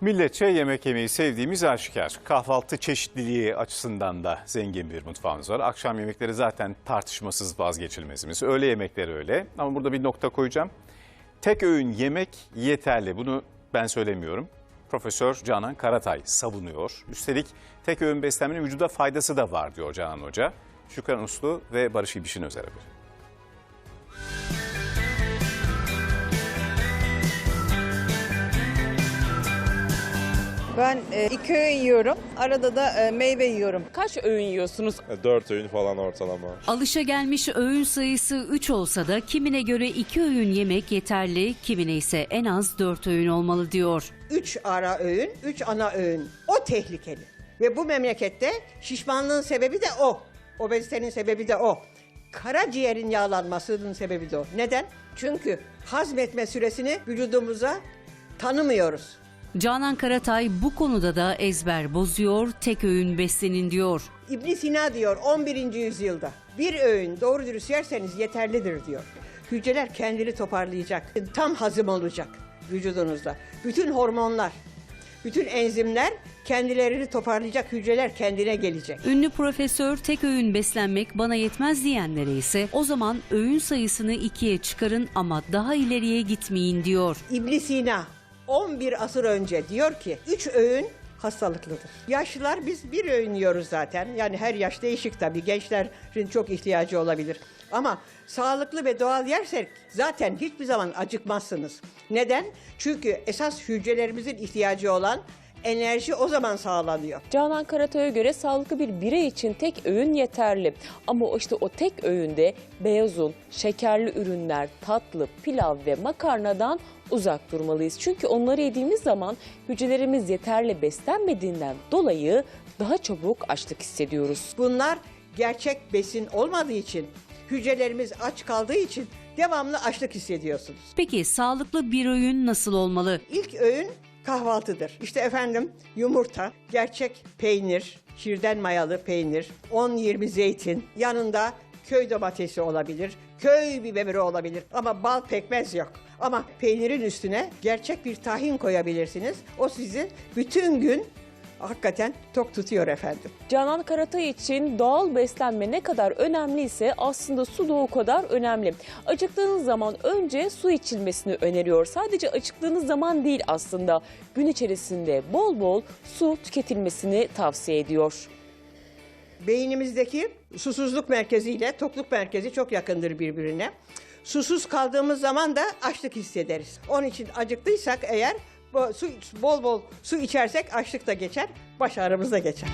Milletçe yemek yemeyi sevdiğimiz aşikar. Kahvaltı çeşitliliği açısından da zengin bir mutfağımız var. Akşam yemekleri zaten tartışmasız vazgeçilmezimiz. Öğle yemekleri öyle ama burada bir nokta koyacağım. Tek öğün yemek yeterli. Bunu ben söylemiyorum. Profesör Canan Karatay savunuyor. Üstelik tek öğün beslenmenin vücuda faydası da var diyor Canan Hoca. Şükran Uslu ve Barış İbiş'in özel haberi. Ben e, iki öğün yiyorum. Arada da e, meyve yiyorum. Kaç öğün yiyorsunuz? 4 öğün falan ortalama. Alışagelmiş öğün sayısı 3 olsa da kimine göre 2 öğün yemek yeterli, kimine ise en az 4 öğün olmalı diyor. Üç ara öğün, üç ana öğün. O tehlikeli. Ve bu memlekette şişmanlığın sebebi de o. Obezitenin sebebi de o. Karaciğerin yağlanmasının sebebi de o. Neden? Çünkü hazmetme süresini vücudumuza tanımıyoruz. Canan Karatay bu konuda da ezber bozuyor, tek öğün beslenin diyor. İbn Sina diyor 11. yüzyılda bir öğün doğru dürüst yerseniz yeterlidir diyor. Hücreler kendini toparlayacak. Tam hazım olacak vücudunuzda. Bütün hormonlar, bütün enzimler kendilerini toparlayacak. Hücreler kendine gelecek. Ünlü profesör tek öğün beslenmek bana yetmez diyenlere ise o zaman öğün sayısını ikiye çıkarın ama daha ileriye gitmeyin diyor. İbn Sina 11 asır önce diyor ki 3 öğün hastalıklıdır. Yaşlılar biz bir öğün yiyoruz zaten. Yani her yaş değişik tabii. Gençlerin çok ihtiyacı olabilir. Ama sağlıklı ve doğal yersek zaten hiçbir zaman acıkmazsınız. Neden? Çünkü esas hücrelerimizin ihtiyacı olan enerji o zaman sağlanıyor. Canan Karatay'a göre sağlıklı bir birey için tek öğün yeterli. Ama işte o tek öğünde beyaz un, şekerli ürünler, tatlı, pilav ve makarnadan uzak durmalıyız. Çünkü onları yediğimiz zaman hücrelerimiz yeterli beslenmediğinden dolayı daha çabuk açlık hissediyoruz. Bunlar gerçek besin olmadığı için, hücrelerimiz aç kaldığı için devamlı açlık hissediyorsunuz. Peki sağlıklı bir öğün nasıl olmalı? İlk öğün kahvaltıdır. İşte efendim yumurta, gerçek peynir, şirden mayalı peynir, 10-20 zeytin, yanında köy domatesi olabilir, köy biberi olabilir ama bal pekmez yok. Ama peynirin üstüne gerçek bir tahin koyabilirsiniz. O sizi bütün gün hakikaten tok tutuyor efendim. Canan Karatay için doğal beslenme ne kadar önemliyse aslında su da o kadar önemli. Acıktığınız zaman önce su içilmesini öneriyor. Sadece acıktığınız zaman değil aslında gün içerisinde bol bol su tüketilmesini tavsiye ediyor. Beynimizdeki susuzluk merkezi ile tokluk merkezi çok yakındır birbirine. Susuz kaldığımız zaman da açlık hissederiz. Onun için acıktıysak eğer su, bol bol su içersek açlık da geçer, baş ağrımız da geçer.